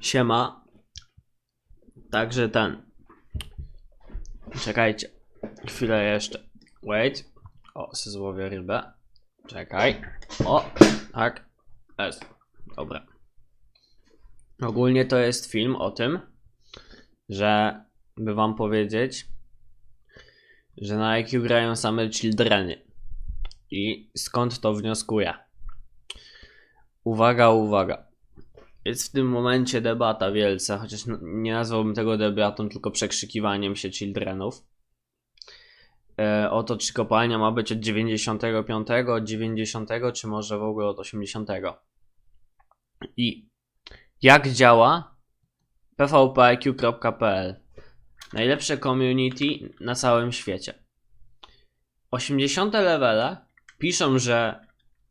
Siema. Także ten. Czekajcie. Chwilę jeszcze. Wait. O, se złowię rybę. Czekaj. O, tak. Jest. Dobra. Ogólnie to jest film o tym, że by wam powiedzieć, że na IQ grają same childreny. I skąd to wnioskuję? Uwaga, uwaga. Jest w tym momencie debata wielce, chociaż nie nazwałbym tego debatą, tylko przekrzykiwaniem się childrenów. E, o to, czy kopalnia ma być od 95, od 90, czy może w ogóle od 80. I jak działa pvpiq.pl Najlepsze community na całym świecie. 80 levele piszą, że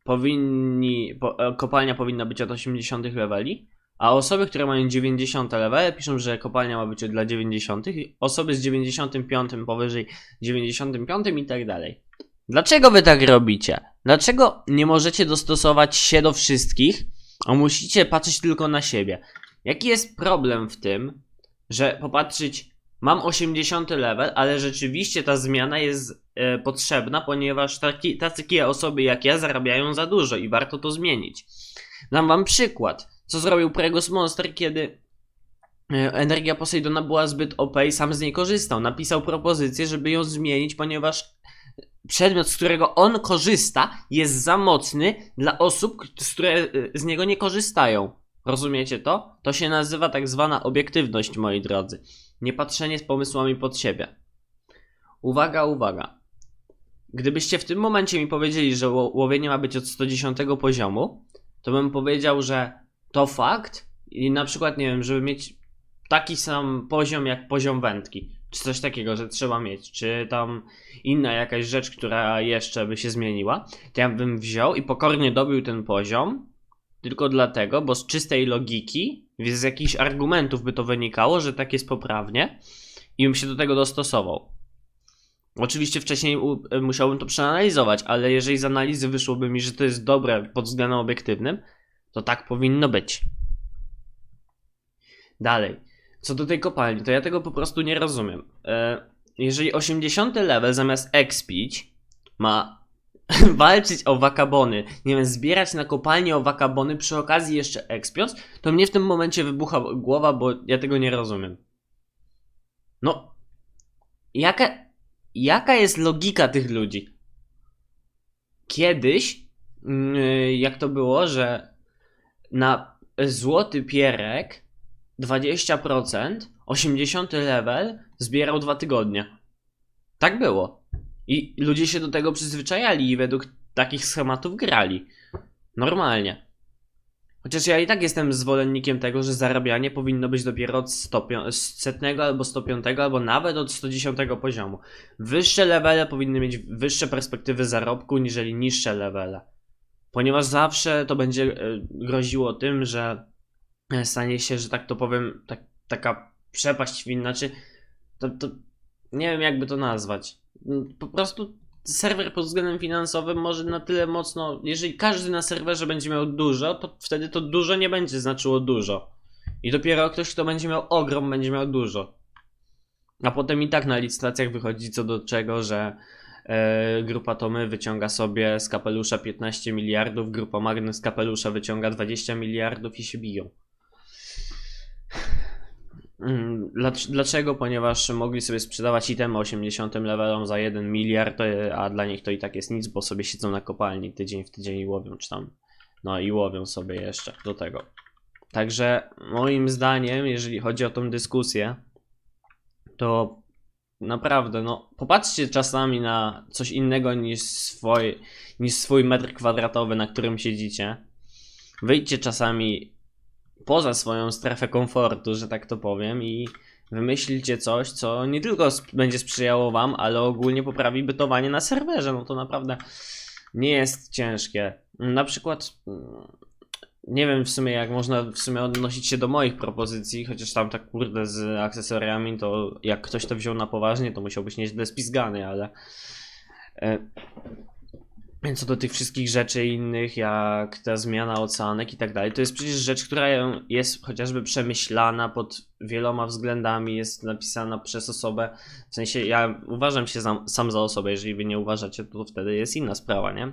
powinni, po, e, kopalnia powinna być od 80 leveli, a osoby, które mają 90 levele piszą, że kopalnia ma być dla 90, i osoby z 95 powyżej 95 i tak dalej. Dlaczego wy tak robicie? Dlaczego nie możecie dostosować się do wszystkich, a musicie patrzeć tylko na siebie? Jaki jest problem w tym, że popatrzeć, mam 80 level, ale rzeczywiście ta zmiana jest e, potrzebna, ponieważ taki, takie osoby jak ja zarabiają za dużo i warto to zmienić. Dam wam przykład, co zrobił Pregos Monster, kiedy e, energia Poseidona była zbyt OP i sam z niej korzystał. Napisał propozycję, żeby ją zmienić, ponieważ przedmiot, z którego on korzysta, jest za mocny dla osób, które e, z niego nie korzystają. Rozumiecie to? To się nazywa tak zwana obiektywność, moi drodzy. Nie patrzenie z pomysłami pod siebie. Uwaga, uwaga. Gdybyście w tym momencie mi powiedzieli, że ło- łowienie ma być od 110 poziomu, to bym powiedział, że to fakt i na przykład, nie wiem, żeby mieć taki sam poziom jak poziom wędki, czy coś takiego, że trzeba mieć, czy tam inna jakaś rzecz, która jeszcze by się zmieniła, to ja bym wziął i pokornie dobił ten poziom, tylko dlatego, bo z czystej logiki, z jakichś argumentów by to wynikało, że tak jest poprawnie i bym się do tego dostosował. Oczywiście wcześniej musiałbym to przeanalizować, ale jeżeli z analizy wyszłoby mi, że to jest dobre pod względem obiektywnym, to tak powinno być. Dalej. Co do tej kopalni, to ja tego po prostu nie rozumiem. E, jeżeli 80 level zamiast expić ma walczyć o wakabony, nie wiem, zbierać na kopalni o wakabony, przy okazji jeszcze expiąc, to mnie w tym momencie wybucha głowa, bo ja tego nie rozumiem. No, jaka, jaka jest logika tych ludzi? Kiedyś, mm, jak to było, że na złoty pierek 20%, 80 level zbierał dwa tygodnie. Tak było. I ludzie się do tego przyzwyczajali i według takich schematów grali. Normalnie. Chociaż ja i tak jestem zwolennikiem tego, że zarabianie powinno być dopiero od 100, z setnego albo 105, albo nawet od 110 poziomu. Wyższe levele powinny mieć wyższe perspektywy zarobku, niżeli niższe levele. Ponieważ zawsze to będzie e, groziło tym, że e, stanie się, że tak to powiem, tak, taka przepaść winna, czy to, to nie wiem jakby to nazwać. Mm, Po prostu serwer pod względem finansowym może na tyle mocno, jeżeli każdy na serwerze będzie miał dużo, to wtedy to dużo nie będzie znaczyło dużo. I dopiero ktoś, kto będzie miał ogrom, będzie miał dużo. A potem i tak na licytacjach wychodzi co do czego, że e, grupa Tomy wyciąga sobie z kapelusza 15 miliardów, grupa Magny z kapelusza wyciąga 20 miliardów i się biją. Mm, dlacz- Dlaczego? Ponieważ mogli sobie sprzedawać itemy 80 levelom za 1 miliard, e, a dla nich to i tak jest nic, bo sobie siedzą na kopalni tydzień w tydzień i łowią, czy tam. No i łowią sobie jeszcze do tego. Także moim zdaniem, jeżeli chodzi o tą dyskusję, to naprawdę, no popatrzcie czasami na coś innego niż swój, niż swój metr kwadratowy, na którym siedzicie. Wyjdźcie czasami poza swoją strefę komfortu, że tak to powiem, i wymyślcie coś, co nie tylko będzie sprzyjało wam, ale ogólnie poprawi bytowanie na serwerze. No to naprawdę nie jest ciężkie. Na przykład mm, nie wiem w sumie jak można w sumie odnosić się do moich propozycji, chociaż tam tak kurde z akcesoriami, to jak ktoś to wziął na poważnie, to musiał być nieźle spisgany, ale e, co do tych wszystkich rzeczy innych, jak ta zmiana oceanek i tak dalej, to jest przecież rzecz, która jest chociażby przemyślana pod wieloma względami, jest napisana przez osobę. W sensie ja uważam się sam, sam za osobę, jeżeli wy nie uważacie, to wtedy jest inna sprawa, nie?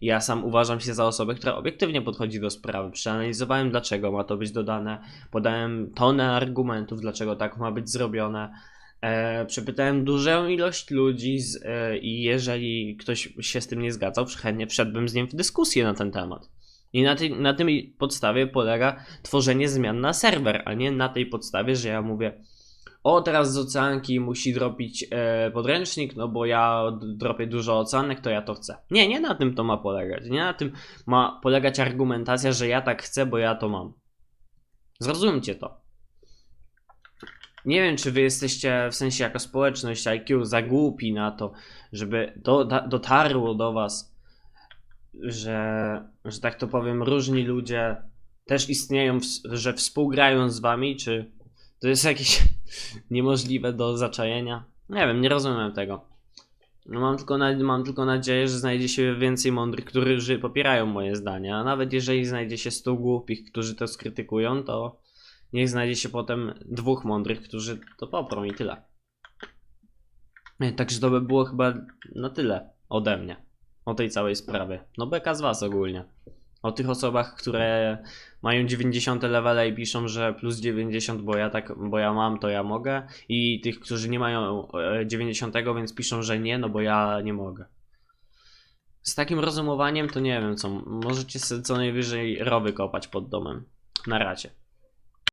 Ja sam uważam się za osobę, która obiektywnie podchodzi do sprawy. Przeanalizowałem, dlaczego ma to być dodane, podałem tonę argumentów, dlaczego tak ma być zrobione. E, przepytałem dużą ilość ludzi z, e, i jeżeli ktoś się z tym nie zgadzał, chętnie wszedłbym z nim w dyskusję na ten temat. I na tej, na tej podstawie polega tworzenie zmian na serwer, a nie na tej podstawie, że ja mówię o teraz z oceanki musi dropić e, podręcznik, no bo ja dropię dużo oceanek, to ja to chcę. Nie, nie na tym to ma polegać. Nie na tym ma polegać argumentacja, że ja tak chcę, bo ja to mam. Zrozumcie to. Nie wiem, czy wy jesteście w sensie jako społeczność IQ za głupi na to, żeby do, da, dotarło do was, że, że tak to powiem, różni ludzie też istnieją, w, że współgrają z wami, czy to jest jakieś niemożliwe do zaczajenia? Nie wiem, nie rozumiem tego. No mam, tylko na, mam tylko nadzieję, że znajdzie się więcej mądrych, którzy popierają moje zdania. A nawet jeżeli znajdzie się 100 głupich, którzy to skrytykują, to niech znajdzie się potem dwóch mądrych, którzy to poprą i tyle. E, Także to by było chyba na tyle ode mnie. O tej całej sprawie. No beka z was ogólnie. O tych osobach, które mają 90 levele i piszą, że plus 90, bo ja tak, bo ja mam, to ja mogę. I tych, którzy nie mają e, 90, więc piszą, że nie, no bo ja nie mogę. Z takim rozumowaniem to nie wiem co. Możecie sobie co najwyżej rowy kopać pod domem. Na racie.